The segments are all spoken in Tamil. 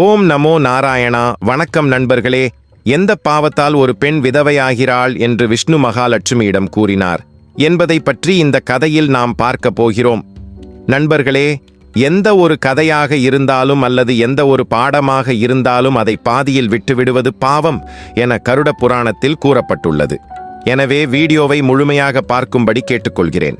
ஓம் நமோ நாராயணா. வணக்கம் நண்பர்களே. எந்த பாவத்தால் ஒரு பெண் விதவையாகிறாள் என்று விஷ்ணு மகாலட்சுமியிடம் கூறினார். என்பதை பற்றி இந்த கதையில் நாம் பார்க்க போகிறோம். நண்பர்களே எந்த ஒரு கதையாக இருந்தாலும் அல்லது எந்த ஒரு பாடமாக இருந்தாலும் அதை பாதியில் விட்டுவிடுவது பாவம் என கருட புராணத்தில் கூறப்பட்டுள்ளது. எனவே வீடியோவை முழுமையாக பார்க்கும்படி கேட்டுக்கொள்கிறேன்.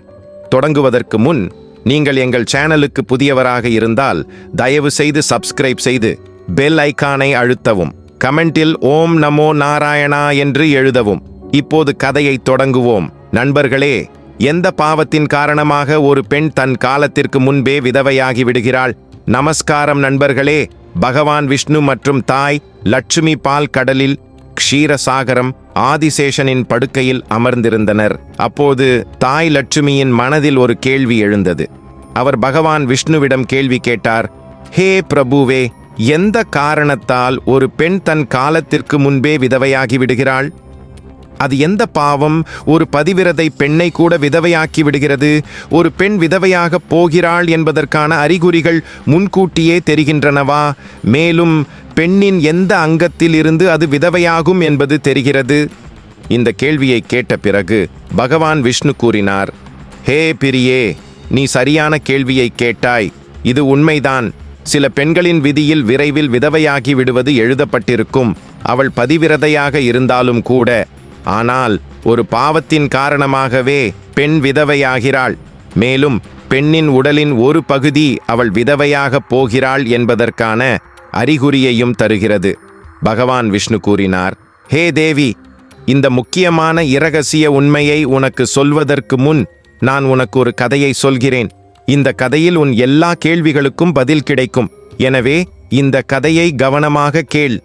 தொடங்குவதற்கு முன் நீங்கள் எங்கள் சேனலுக்கு புதியவராக இருந்தால் தயவு செய்து சப்ஸ்கிரைப் செய்து பெல் ஐகானை அழுத்தவும். கமெண்டில் ஓம் நமோ நாராயணா என்று எழுதவும். இப்போது கதையை தொடங்குவோம். நண்பர்களே எந்த பாவத்தின் காரணமாக ஒரு பெண் தன் காலத்திற்கு முன்பே விதவையாகி விடுகிறாள்? நமஸ்காரம் நண்பர்களே. பகவான் விஷ்ணு மற்றும் தாய் லட்சுமி பால் கடலில் க்ஷீரசாகரம் ஆதிசேஷனின் படுக்கையில் அமர்ந்திருந்தனர். அப்போது தாய் லட்சுமியின் மனதில் ஒரு கேள்வி எழுந்தது. அவர் பகவான் விஷ்ணுவிடம் கேள்வி கேட்டார் ஹே பிரபுவே எந்த காரணத்தால் ஒரு பெண் தன் காலத்திற்கு முன்பே விதவையாகி விடுகிறாள் அது எந்த பாவம்? ஒரு பதிவிரதை பெண்ணை கூட விதவையாக்கி விடுகிறது ஒரு பெண் விதவையாக போகிறாள் என்பதற்கான அறிகுறிகள் முன்கூட்டியே தெரிகின்றனவா? மேலும் பெண்ணின் எந்த அங்கத்தில் இருந்து அது விதவையாகும் என்பது தெரிகிறது. இந்த கேள்வியை கேட்ட பிறகு பகவான் விஷ்ணு கூறினார் ஹே பிரியே நீ சரியான கேள்வியை கேட்டாய். இது உண்மைதான். சில பெண்களின் விதியில் விரைவில் விதவையாகி விடுவது எழுதப்பட்டிருக்கும். அவள் பதிவிரதையாக இருந்தாலும் கூட. ஆனால் ஒரு பாவத்தின் காரணமாகவே பெண் விதவையாகிறாள். மேலும் பெண்ணின் உடலின் ஒரு பகுதி அவள் விதவையாகப் போகிறாள் என்பதற்கான அறிகுறியையும் தருகிறது. பகவான் விஷ்ணு கூறினார் ஹே தேவி இந்த முக்கியமான இரகசிய உண்மையை உனக்கு சொல்வதற்கு முன் நான் உனக்கு ஒரு கதையை சொல்கிறேன். இந்த கதையில் உன் எல்லா கேள்விகளுக்கும் பதில் கிடைக்கும். எனவே இந்த கதையை கவனமாக கேள்.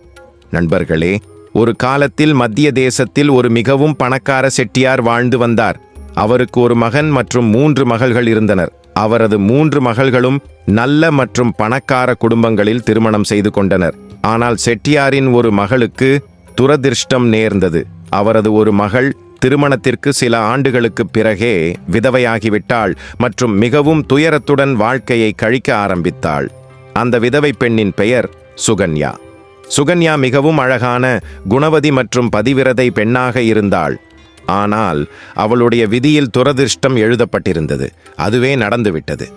நண்பர்களே ஒரு காலத்தில் மத்திய தேசத்தில் ஒரு மிகவும் பணக்கார செட்டியார் வாழ்ந்து வந்தார். அவருக்கு ஒரு மகன் மற்றும் மூன்று மகள்கள் இருந்தனர். அவரது மூன்று மகள்களும் நல்ல மற்றும் பணக்கார குடும்பங்களில் திருமணம் செய்து கொண்டனர். ஆனால் செட்டியாரின் ஒரு மகளுக்கு துரதிர்ஷ்டம் நேர்ந்தது. அவரது ஒரு மகள் திருமணத்திற்கு சில ஆண்டுகளுக்கு பிறகே விதவையாகிவிட்டாள் மற்றும் மிகவும் துயரத்துடன் வாழ்க்கையை கழிக்க ஆரம்பித்தாள். அந்த விதவை பெண்ணின் பெயர் சுகன்யா. சுகன்யா மிகவும் அழகான குணவதி மற்றும் பதிவிரதை பெண்ணாக இருந்தாள். ஆனால் அவளுடைய விதியில் துரதிர்ஷ்டம் எழுதப்பட்டிருந்தது. அதுவே நடந்துவிட்டது.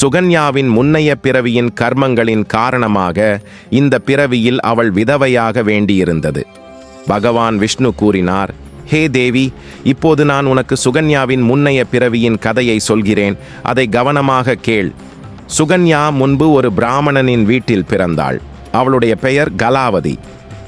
சுகன்யாவின் முன்னைய பிறவியின் கர்மங்களின் காரணமாக இந்த பிறவியில் அவள் விதவையாக வேண்டியிருந்தது. பகவான் விஷ்ணு கூறினார் ஹே தேவி இப்போது நான் உனக்கு சுகன்யாவின் முன்னைய பிறவியின் கதையை சொல்கிறேன். அதை கவனமாக கேள். சுகன்யா முன்பு ஒரு பிராமணனின் வீட்டில் பிறந்தாள். அவளுடைய பெயர் கலாவதி.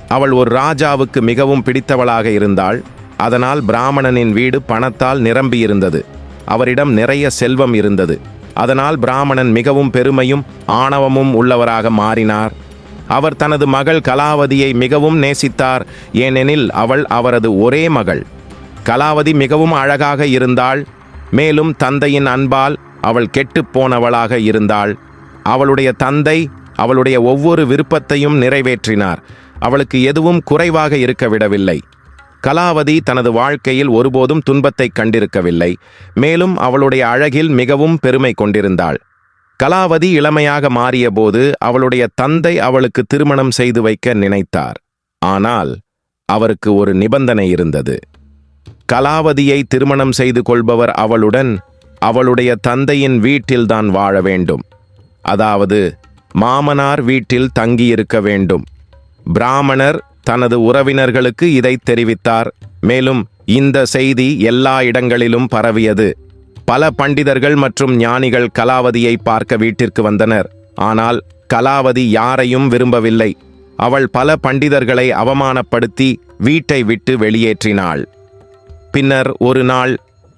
அவள் ஒரு ராஜாவுக்கு மிகவும் பிடித்தவளாக இருந்தாள். அதனால் பிராமணனின் வீடு பணத்தால் நிரம்பியிருந்தது. அவரிடம் நிறைய செல்வம் இருந்தது. அதனால் பிராமணன் மிகவும் பெருமையும் ஆணவமும் உள்ளவராக மாறினார். அவர் தனது மகள் கலாவதியை மிகவும் நேசித்தார். ஏனெனில் அவள் அவரது ஒரே மகள். கலாவதி மிகவும் அழகாக இருந்தாள். மேலும் தந்தையின் அன்பால் அவள் கெட்டுப் போனவளாக இருந்தாள். அவளுடைய தந்தை அவளுடைய ஒவ்வொரு விருப்பத்தையும் நிறைவேற்றினார். அவளுக்கு எதுவும் குறைவாக இருக்க விடவில்லை. கலாவதி தனது வாழ்க்கையில் ஒருபோதும் துன்பத்தை கண்டிருக்கவில்லை. மேலும் அவளுடைய அழகில் மிகவும் பெருமை கொண்டிருந்தாள். கலாவதி இளமையாக மாறியபோது அவளுடைய தந்தை அவளுக்கு திருமணம் செய்து வைக்க நினைத்தார். ஆனால் அவருக்கு ஒரு நிபந்தனை இருந்தது. கலாவதியை திருமணம் செய்து கொள்பவர் அவளுடன் அவளுடைய தந்தையின் வீட்டில்தான் வாழ வேண்டும். அதாவது மாமனார் வீட்டில் தங்கியிருக்க வேண்டும். பிராமணர் தனது உறவினர்களுக்கு இதை தெரிவித்தார். மேலும் இந்த செய்தி எல்லா இடங்களிலும் பரவியது. பல பண்டிதர்கள் மற்றும் ஞானிகள் கலாவதியை பார்க்க வீட்டிற்கு வந்தனர். ஆனால் கலாவதி யாரையும் விரும்பவில்லை. அவள் பல பண்டிதர்களை அவமானப்படுத்தி வீட்டை விட்டு வெளியேற்றினாள். பின்னர் ஒரு நாள்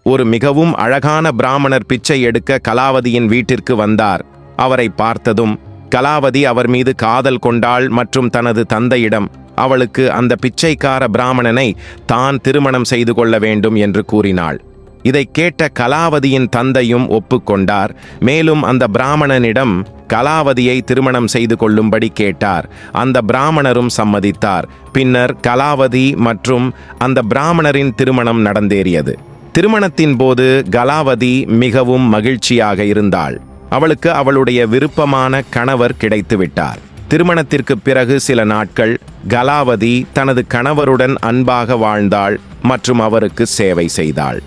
ஒரு மிகவும் அழகான பிராமணர் பிச்சை எடுக்க கலாவதியின் வீட்டிற்கு வந்தார். அவரை பார்த்ததும் கலாவதி அவர் மீது காதல் கொண்டாள் மற்றும் தனது தந்தையிடம் அவளுக்கு அந்த பிச்சைக்கார பிராமணனை தான் திருமணம் செய்து கொள்ள வேண்டும் என்று கூறினாள். இதை கேட்ட கலாவதியின் தந்தையும் ஒப்புக்கொண்டார். மேலும் அந்த பிராமணனிடம் கலாவதியை திருமணம் செய்து கொள்ளும்படி கேட்டார். அந்த பிராமணரும் சம்மதித்தார். பின்னர் கலாவதி மற்றும் அந்த பிராமணரின் திருமணம் நடந்தேறியது. திருமணத்தின் போது கலாவதி மிகவும் மகிழ்ச்சியாக இருந்தாள். அவளுக்கு அவளுடைய விருப்பமான கணவர் கிடைத்துவிட்டார். திருமணத்திற்கு பிறகு சில நாட்கள் கலாவதி தனது கணவருடன் அன்பாக வாழ்ந்தாள் மற்றும் அவருக்கு சேவை செய்தாள்.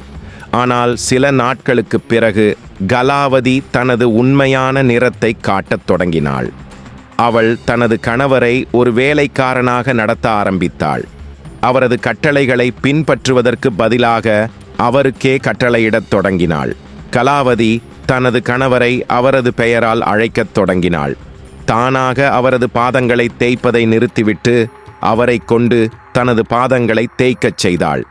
ஆனால் சில நாட்களுக்குப் பிறகு கலாவதி தனது உண்மையான நிறத்தை காட்டத் தொடங்கினாள். அவள் தனது கணவரை ஒரு வேலைக்காரனாக நடத்த ஆரம்பித்தாள். அவரது கட்டளைகளை பின்பற்றுவதற்கு பதிலாக அவருக்கே கட்டளையிடத் தொடங்கினாள். கலாவதி தனது கணவரை அவரது பெயரால் அழைக்கத் தொடங்கினாள். தானாக அவரது பாதங்களை தேய்ப்பதை நிறுத்திவிட்டு அவரைக் கொண்டு தனது பாதங்களை தேய்க்கச் செய்தாள்.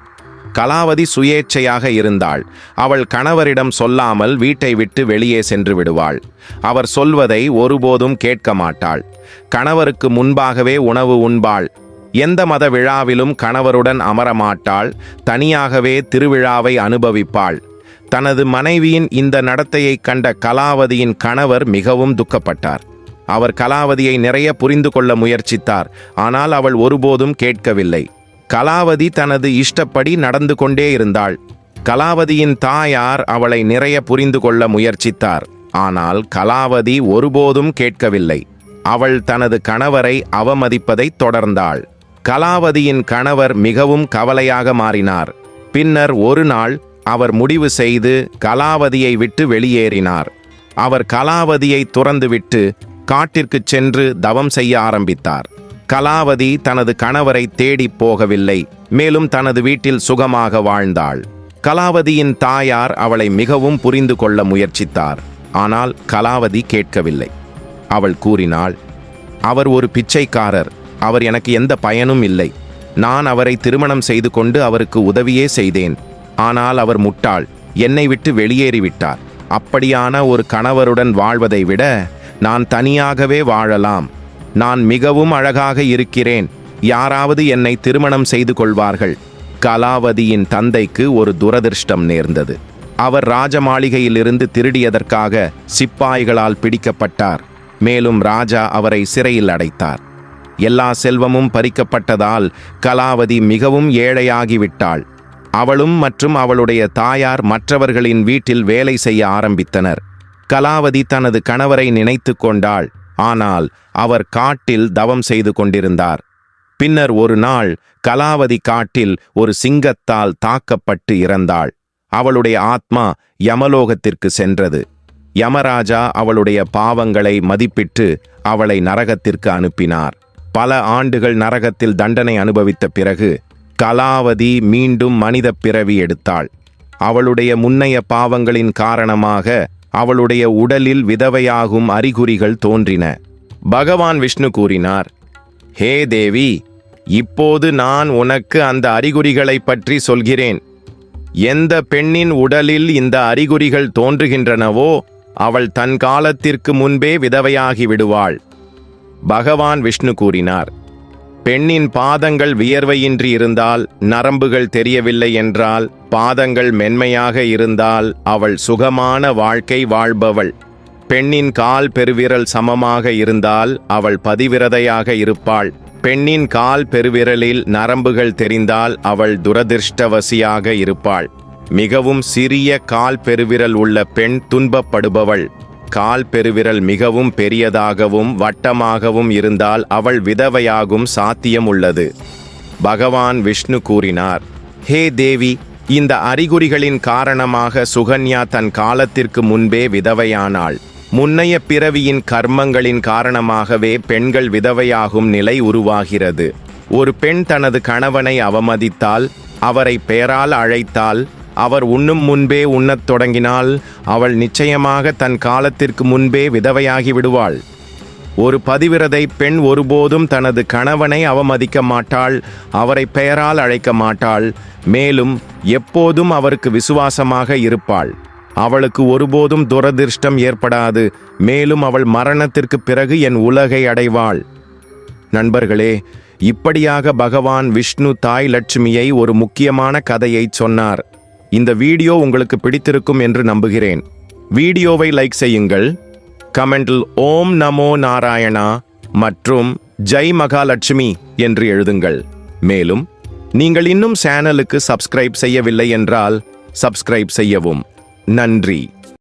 கலாவதி சுயேச்சையாக இருந்தாள். அவள் கணவரிடம் சொல்லாமல் வீட்டை விட்டு வெளியே சென்று விடுவாள். அவர் சொல்வதை ஒருபோதும் கேட்க மாட்டாள். கணவருக்கு முன்பாகவே உணவு உண்பாள். எந்த மத விழாவிலும் கணவருடன் அமரமாட்டாள் தனியாகவே திருவிழாவை அனுபவிப்பாள். தனது மனைவியின் இந்த நடத்தையைக் கண்ட கலாவதியின் கணவர் மிகவும் துக்கப்பட்டார். அவர் கலாவதியை நிறைய புரிந்து கொள்ள முயற்சித்தார். ஆனால் அவள் ஒருபோதும் கேட்கவில்லை. கலாவதி தனது இஷ்டப்படி நடந்து கொண்டே இருந்தாள். கலாவதியின் தாயார் அவளை நிறைய புரிந்து கொள்ள முயற்சித்தார். ஆனால் கலாவதி ஒருபோதும் கேட்கவில்லை. அவள் தனது கணவரை அவமதிப்பதை தொடர்ந்தாள். கலாவதியின் கணவர் மிகவும் கவலையாக மாறினார். பின்னர் ஒரு நாள் அவர் முடிவு செய்து கலாவதியை விட்டு வெளியேறினார். அவர் கலாவதியை துறந்துவிட்டு காட்டிற்குச் சென்று தவம் செய்ய ஆரம்பித்தார். கலாவதி தனது கணவரை தேடிப் போகவில்லை மேலும் தனது வீட்டில் சுகமாக வாழ்ந்தாள். கலாவதியின் தாயார் அவளை மிகவும் புரிந்து கொள்ள முயற்சித்தார் ஆனால் கலாவதி கேட்கவில்லை. அவள் கூறினாள் அவர் ஒரு பிச்சைக்காரர் அவர் எனக்கு எந்த பயனும் இல்லை. நான் அவரை திருமணம் செய்து கொண்டு அவருக்கு உதவியே செய்தேன். ஆனால் அவர் முட்டாள் என்னை விட்டு வெளியேறிவிட்டார். அப்படியான ஒரு கணவருடன் வாழ்வதை விட நான் தனியாகவே வாழலாம். நான் மிகவும் அழகாக இருக்கிறேன். யாராவது என்னை திருமணம் செய்து கொள்வார்கள். கலாவதியின் தந்தைக்கு ஒரு துரதிர்ஷ்டம் நேர்ந்தது. அவர் ராஜ மாளிகையிலிருந்து திருடியதற்காக சிப்பாய்களால் பிடிக்கப்பட்டார். மேலும் ராஜா அவரை சிறையில் அடைத்தார். எல்லா செல்வமும் பறிக்கப்பட்டதால் கலாவதி மிகவும் ஏழையாகிவிட்டாள். அவளும் மற்றும் அவளுடைய தாயார் மற்றவர்களின் வீட்டில் வேலை செய்ய ஆரம்பித்தனர். கலாவதி தனது கணவரை நினைத்து கொண்டாள். ஆனால் அவர் காட்டில் தவம் செய்து கொண்டிருந்தார். பின்னர் ஒரு நாள் கலாவதி காட்டில் ஒரு சிங்கத்தால் தாக்கப்பட்டு இறந்தாள். அவளுடைய ஆத்மா யமலோகத்திற்கு சென்றது. யமராஜா அவளுடைய பாவங்களை மதிப்பிட்டு அவளை நரகத்திற்கு அனுப்பினார். பல ஆண்டுகள் நரகத்தில் தண்டனை அனுபவித்த பிறகு கலாவதி மீண்டும் மனித பிறவி எடுத்தாள். அவளுடைய முன்னைய பாவங்களின் காரணமாக அவளுடைய உடலில் விதவையாகும் அறிகுறிகள் தோன்றின. பகவான் விஷ்ணு கூறினார் ஹே தேவி இப்போது நான் உனக்கு அந்த அறிகுறிகளைப் பற்றி சொல்கிறேன். எந்த பெண்ணின் உடலில் இந்த அறிகுறிகள் தோன்றுகின்றனவோ அவள் தன் காலத்திற்கு முன்பே விதவையாகி விடுவாள். பகவான் விஷ்ணு கூறினார் பெண்ணின் பாதங்கள் வியர்வையின்றி இருந்தால் நரம்புகள் தெரியவில்லை என்றால் பாதங்கள் மென்மையாக இருந்தால் அவள் சுகமான வாழ்க்கை வாழ்பவள். பெண்ணின் கால் பெருவிரல் சமமாக இருந்தால் அவள் பதிவிரதையாக இருப்பாள். பெண்ணின் கால் பெருவிரலில் நரம்புகள் தெரிந்தால் அவள் துரதிர்ஷ்டவசியாக இருப்பாள். மிகவும் சிறிய கால் பெருவிரல் உள்ள பெண் துன்பப்படுபவள். கால் பெருவிரல் மிகவும் பெரியதாகவும் வட்டமாகவும் இருந்தால் அவள் விதவையாகும் சாத்தியம் உள்ளது. பகவான் விஷ்ணு கூறினார் ஹே தேவி இந்த அறிகுறிகளின் காரணமாக சுகன்யா தன் காலத்திற்கு முன்பே விதவையானாள். முன்னைய பிறவியின் கர்மங்களின் காரணமாகவே பெண்கள் விதவையாகும் நிலை உருவாகிறது. ஒரு பெண் தனது கணவனை அவமதித்தால் அவரை பெயரால் அழைத்தால் அவர் உண்ணும் முன்பே உண்ணத் தொடங்கினால் அவள் நிச்சயமாக தன் காலத்திற்கு முன்பே விதவையாகி விடுவாள். ஒரு பதிவிரதை பெண் ஒருபோதும் தனது கணவனை அவமதிக்க மாட்டாள் அவரை பெயரால் அழைக்க மாட்டாள் மேலும் எப்போதும் அவருக்கு விசுவாசமாக இருப்பாள். அவளுக்கு ஒருபோதும் துரதிர்ஷ்டம் ஏற்படாது மேலும் அவள் மரணத்திற்கு பிறகு என் உலகை அடைவாள். நண்பர்களே இப்படியாக பகவான் விஷ்ணு தாய் லட்சுமியை ஒரு முக்கியமான கதையைச் சொன்னார். இந்த வீடியோ உங்களுக்கு பிடித்திருக்கும் என்று நம்புகிறேன். வீடியோவை லைக் செய்யுங்கள். கமெண்டில் ஓம் நமோ நாராயணா மற்றும் ஜெய் மகாலட்சுமி என்று எழுதுங்கள். மேலும் நீங்கள் இன்னும் சேனலுக்கு சப்ஸ்கிரைப் செய்யவில்லை என்றால் சப்ஸ்கிரைப் செய்யவும். நன்றி.